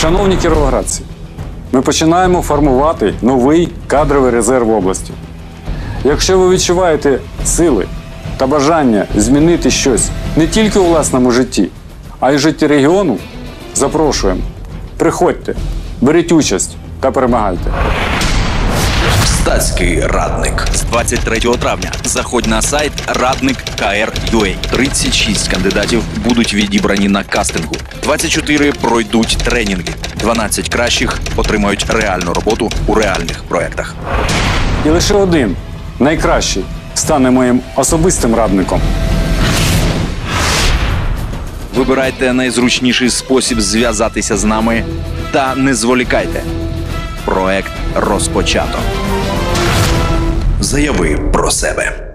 Шановні кіровоградці, ми починаємо формувати новий кадровий резерв області. Якщо ви відчуваєте сили та бажання змінити щось не тільки у власному житті, а й в житті регіону, запрошуємо. Приходьте, беріть участь та перемагайте. Статський радник з 23 травня. Заходь на сайт Радник КР.UA. 36 кандидатів будуть відібрані на кастингу. 24 пройдуть тренінги. 12 кращих отримають реальну роботу у реальних проєктах. І лише один найкращий стане моїм особистим радником. Вибирайте найзручніший спосіб зв'язатися з нами та не зволікайте. Проект розпочато. Заяви про себе.